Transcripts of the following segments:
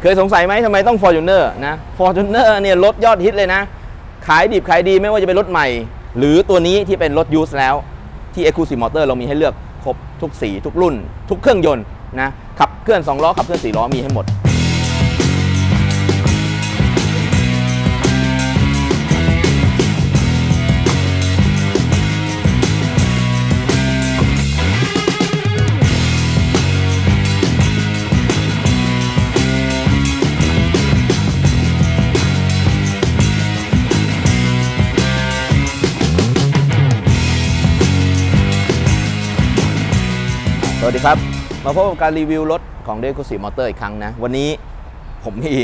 เคยสงสัยไหมทำไมต้อง Fortuner นะ Fortuner เนี่ยรถยอดฮิตเลยนะ ขายดิบขายดีไม่ว่าจะเป็นรถใหม่ หรือตัวนี้ที่เป็นรถยูสแล้วที่ Exclusive Motor เรามีให้เลือกครบทุกสี ทุกรุ่น ทุกเครื่องยนต์นะขับเคลื่อน 2 ล้อ ขับเคลื่อน 4 ล้อมีให้หมด มาพบกับการรีวิวรถของ d e c o s i Motor อีกครั้งนะ วันนี้ผมมี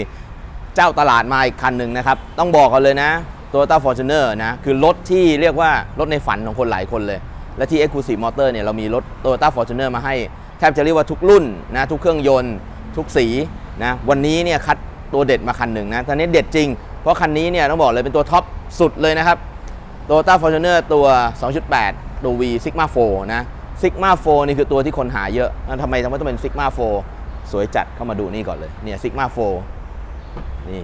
เจ้าตลาดมาอีกคันหนึ่งนะครับ ต้องบอกกันเลยนะ Toyota Fortuner นะ คือรถที่เรียกว่ารถในฝันของคนหลายคนเลย และที่ Exclusive Motor เนี่ยเรามีรถ Toyota Fortuner มาให้ แทบจะเรียกว่าทุกรุ่นนะทุกเครื่องยนต์ ทุกสีนะวันนี้เนี่ยคัดตัวเด็ดมาคันหนึ่งนะตอนนี้เด็ดจริง เพราะคันนี้เนี่ยต้องบอกเลยเป็นตัวท็อปสุดเลยนะครับ Toyota Fortuner ตัว 2.8 ตัว V Sigma 4นะ Sigma 4นี่คือตัวที่คนหาเยอะทำไมทำไมต้องเป็น Sigma 4สวยจัดเข้ามาดูนี่ก่อนเลย เนี่ย Sigma 4นี่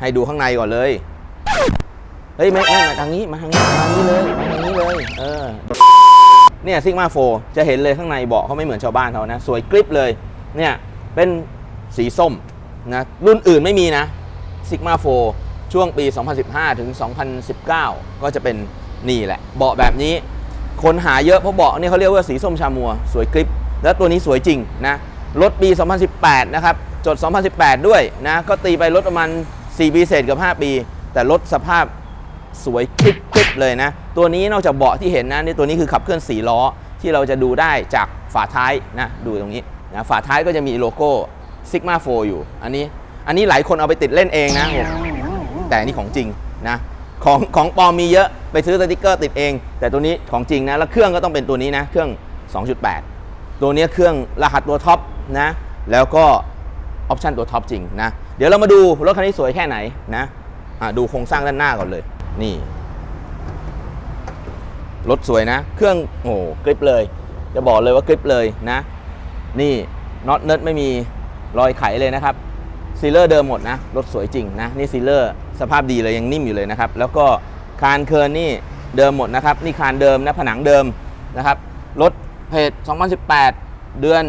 ให้ดูข้างในก่อนเลย เฮ้ยไม่ไม่มาทางนี้มาทางนี้มาทางนี้เลยมาทางนี้เลย เออ เนี่ย Sigma 4จะเห็นเลยข้างในเบาะเขาไม่เหมือนชาวบ้านเขานะ สวยกริปเลย เนี่ยเป็นสีส้มนะรุ่นอื่นไม่มีนะ Sigma 4ช่วงปี 2015 ถึง 2019 ก็จะเป็นนี่แหละ เบาะแบบนี้ คนหาเยอะเพราะเบาะนี่เขาเรียกว่าสีส้มชามัว สวยกริปแล้วตัวนี้สวยจริงนะรถปี 2018 นะครับ จด 2018 ด้วยนะ ก็ตีไปรถประมาณ 4 ปีเศษกับ 5 ปี แต่รถสภาพสวยคลิปคลิปเลยนะ ตัวนี้นอกจากเบาะที่เห็นนะนี่ตัวนี้คือขับเคลื่อน 4 ล้อ ที่เราจะดูได้จากฝาท้ายนะ ดูตรงนี้นะฝาท้ายก็จะมีโลโก้ Sigma 4อยู่ อันนี้ อันนี้หลายคนเอาไปติดเล่นเองนะผมแต่อันนี่ของจริงนะ ของของปลอมมีเยอะไปซื้อสติกเกอร์ติดเอง แต่ตัวนี้ของจริงนะ แล้วเครื่องก็ต้องเป็นตัวนี้นะ เครื่อง 2.8 ตัวนี้เครื่องรหัสตัวท็อปนะ แล้วก็ออปชันตัวท็อปจริงนะ เดี๋ยวเรามาดูรถคันนี้สวยแค่ไหนนะะดูโครงสร้างด้านหน้าก่อนเลย นี่ รถสวยนะ เครื่องโอ้กริปเลย จะบอกเลยว่ากริปเลยนะ นี่น็อตเนิร์ดไม่มีรอยไขเลยนะครับซีเลอร์เดิมหมดนะ รถสวยจริงนะ นี่ซีเลอร์ สภาพดีเลยยังนิ่มอยู่เลยนะครับ แล้วก็คานเคิร์นนี่เดิมหมดนะครับ นี่คานเดิมนะผนังเดิมนะครับรถเพจ2018 เดือน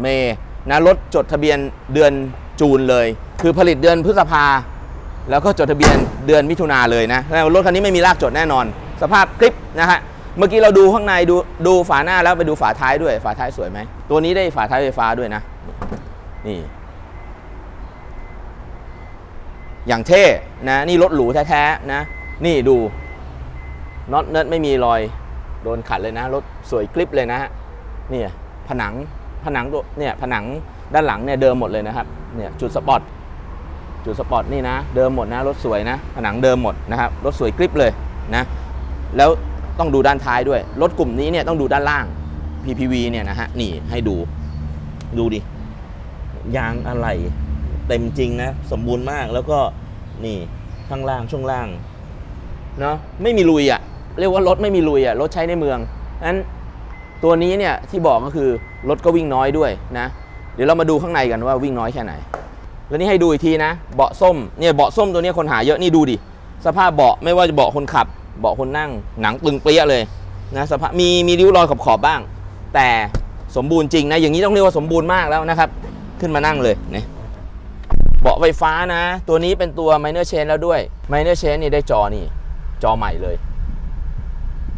เมย์นะรถจดทะเบียนเดือนจูนเลย คือผลิตเดือนพฤษภา แล้วก็จดทะเบียนเดือนมิถุนาเลยนะแล้วรถคันนี้ไม่มีลากจดแน่นอน สภาพกริปนะฮะเมื่อกี้เราดูข้างในดูดูฝาหน้าแล้วไปดูฝาท้ายด้วย ฝาท้ายสวยไหมตัวนี้ได้ฝาท้ายไฟฟ้าด้วยนะ นี่ อย่างเท่นะนี่รถหรูแท้ๆนะนี่ดูน็อตเนิร์ดไม่มีรอยโดนขัดเลยนะ รถสวยกริปเลยนะฮะเนี่ยผนังผนังตัวเนี่ยผนังด้านหลังเนี่ยเดิมหมดเลยนะครับเนี่ยจุดสปอตจุดสปอร์ตนี่นะ เดิมหมดนะรถสวยนะ ผนังเดิมหมดนะครับรถสวยกริปเลยนะแล้วต้องดูด้านท้ายด้วย รถกลุ่มนี้เนี่ยต้องดูด้านล่าง PPV เนี่ยนะฮะนี่ให้ดูดูดิยางอะไร เต็มจริงนะ สมบูรณ์มากแล้วก็นี่ข้างล่างช่วงล่างเนาะไม่มีลุยอะ่ะ เรียกว่ารถไม่มีลุยอะ่ะรถใช้ในเมืองนั้นตัวนี้เนี่ยที่บอกก็คือรถก็วิ่งน้อยด้วยนะ เดี๋ยวเรามาดูข้างในกันว่าวิ่งน้อยแค่ไหน แล้วนี่ให้ดูอีกทีนะ เบาะส้มเนี่ยเบาะส้มตัวนี้คนหาเยอะนี่ดูดิสภาพเบาะไม่ว่าจะเบาะคนขับ เบาะคนนั่งหนังตึงเปรี้ยเลยนะสภาพมีมีริ้วรอยขอบขอบบ้าง แต่สมบูรณ์จริงนะอย่างนี้ต้องเรียกว่าสมบูรณ์มากแล้วนะครับ ขึ้นมานั่งเลยเนี่ย เบาะไฟฟ้านะ ตัวนี้เป็นตัว minor chain แล้วด้วย minor chain นี่ได้จอนี่ จอใหม่เลย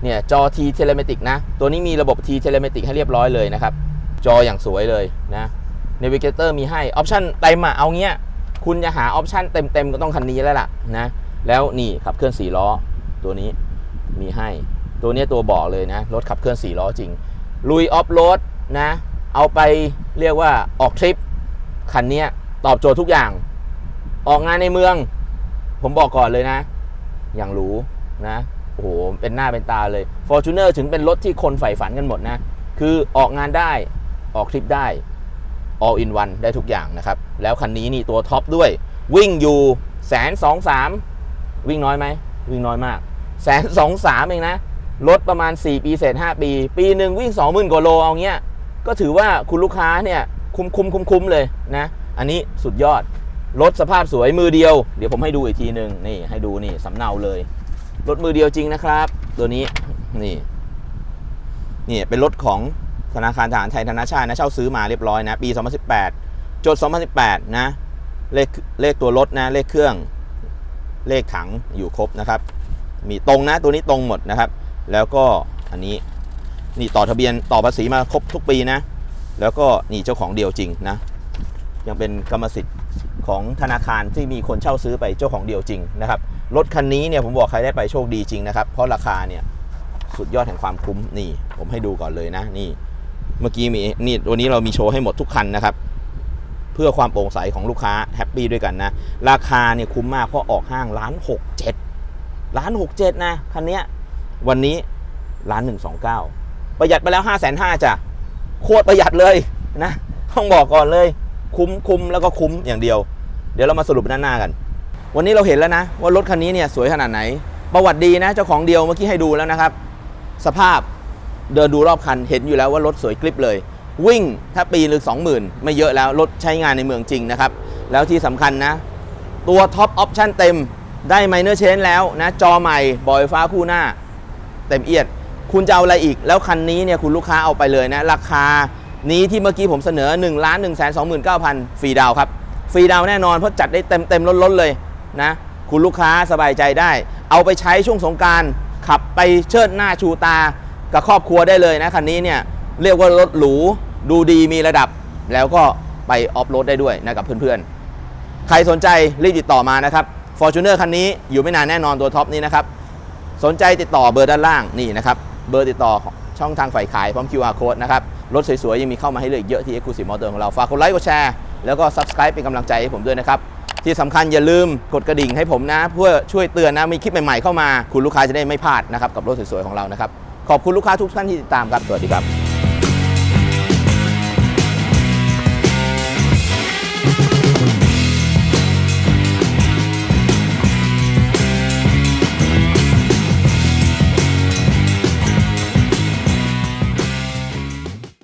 เนี่ย จอ T telematic นะ ตัวนี้มีระบบ T telematic ให้เรียบร้อยเลยนะครับ จออย่างสวยเลยนะ Navigator มีให้ ออปชันเต็มอะเอาเงี้ย คุณจะหาออปชันเต็มๆ ก็ต้องคันนี้แล้วล่ะนะ แล้วนี่ขับเคลื่อน4ล้อ ตัวนี้มีให้ ตัวนี้ตัวบอกเลยนะ รถขับเคลื่อน4ล้อจริง ลุยออฟโรดนะ เอาไปเรียกว่าออกทริปคันเนี้ย ตอบโจทย์ทุกอย่าง ออกงานในเมือง ผมบอกก่อนเลยนะ อย่างหรูนะ โอ้โห เป็นหน้าเป็นตาเลย Fortuner ถึงเป็นรถที่คนใฝ่ฝันกันหมดนะ คือออกงานได้ ออกทริปได้ all in one ได้ทุกอย่างนะครับ แล้วคันนี้นี่ตัวท็อปด้วย วิ่งอยู่แสนสองสามวิ่งน้อยไหม วิ่งน้อยมากแสนสองสามเองนะรถประมาณ 4 ปีเศษ 5 ปี ปีหนึ่งวิ่ง 20,000กว่าโลเอาเงี้ย ก็ถือว่าคุณลูกค้าเนี่ย คุ้มคุ้มคุ้มคุ้มเลยนะ อันนี้สุดยอด รถสภาพสวยมือเดียว เดี๋ยวผมให้ดูอีกทีหนึ่งนี่ให้ดูนี่สำเนาเลย รถมือเดียวจริงนะครับ ตัวนี้นี่นี่เป็นรถของธนาคารทหารไทยธนาชาตินะเช่าซื้อมาเรียบร้อยนะ ปี 2018 จด 2018 นะ เลขเลขตัวรถนะ เลขเครื่อง เลขถังอยู่ครบนะครับ มีตรงนะตัวนี้ตรงหมดนะครับ แล้วก็อันนี้นี่ต่อทะเบียนต่อภาษีมาครบทุกปีนะ แล้วก็นี่เจ้าของเดียวจริงนะ ยังเป็นกรรมสิทธิ์ของธนาคารที่มีคนเช่าซื้อไปเจ้าของเดียวจริงนะครับรถคันนี้เนี่ยผมบอกใครได้ไปโชคดีจริงนะครับเพราะราคาเนี่ยสุดยอดแห่งความคุ้มนี่ ผมให้ดูก่อนเลยนะนี่ เมื่อกี้มีนี่วันนี้เรามีโชว์ให้หมดทุกคันนะครับ เพื่อความโปร่งใสของลูกค้าแฮปปี้ด้วยกันนะ ราคาเนี่ยคุ้มมากเพราะออกห้างล้านหกเจ็ดล้านหกเจ็ดนะคันเนี้ยวันนี้ล้านหนึ่งสองเก้าประหยัดไปแล้วห้าแสนห้าจ้ะโคตรประหยัดเลยนะต้องบอกก่อนเลย คุ้มคุ้มแล้วก็คุ้มอย่างเดียว เดี๋ยวเรามาสรุปด้านหน้ากัน วันนี้เราเห็นแล้วนะ ว่ารถคันนี้เนี่ยสวยขนาดไหน ประวัติดีนะเจ้าของเดียวเมื่อกี้ให้ดูแล้วนะครับ สภาพเดินดูรอบคันเห็นอยู่แล้วว่ารถสวยกริบเลย วิ่งถ้าปีหรือ20,000 ไม่เยอะแล้วรถใช้งานในเมืองจริงนะครับ แล้วที่สำคัญนะ ตัวท็อปออปชั่นเต็มได้ไมเนอร์เชนแล้วนะจอใหม่บอยฟ้าคู่หน้า เต็มเอียด คุณจะเอาอะไรอีก แล้วคันนี้เนี่ยคุณลูกค้าเอาไปเลยนะ ราคา นี้ที่เมื่อกี้ผมเสนอ1 1 2 9 0 0 0ฟรีดาวครับ ฟรีดาวแน่นอนเพราะจัดได้เต็มเต็มล้นๆเลยนะ คุณลูกค้าสบายใจได้ เอาไปใช้ช่วงสงการขับไปเชิดหน้าชูตา กับครอบครัวได้เลยนะคันนี้เนี่ยเรียกว่ารถหรูดูดีมีระดับ แล้วก็ไปออฟโรดได้ด้วยนะกับเพื่อนๆ ใครสนใจรีบติดต่อมานะครับ Fortuner คันนี้อยู่ไม่นานแน่นอนตัวท็อปนี้นะครับ สนใจติดต่อเบอร์ด้านล่างนี่นะครับ เบอร์ติดต่อช่องทางฝ่ายขายพร้อม QR code นะครับ รถสวยๆ ยังมีเข้ามาให้เลือกเยอะที่ Exclusive Motor ของเรา ฝากกดไลค์กดแชร์แล้วก็ Subscribe เป็นกำลังใจให้ผมด้วยนะครับ ที่สำคัญอย่าลืมกดกระดิ่งให้ผมนะ เพื่อช่วยเตือนนะ มีคลิปใหม่ๆเข้ามา คุณลูกค้าจะได้ไม่พลาดนะครับกับรถสวยๆของเรานะครับขอบคุณลูกค้าทุกท่านที่ติดตามครับสวัสดีครับ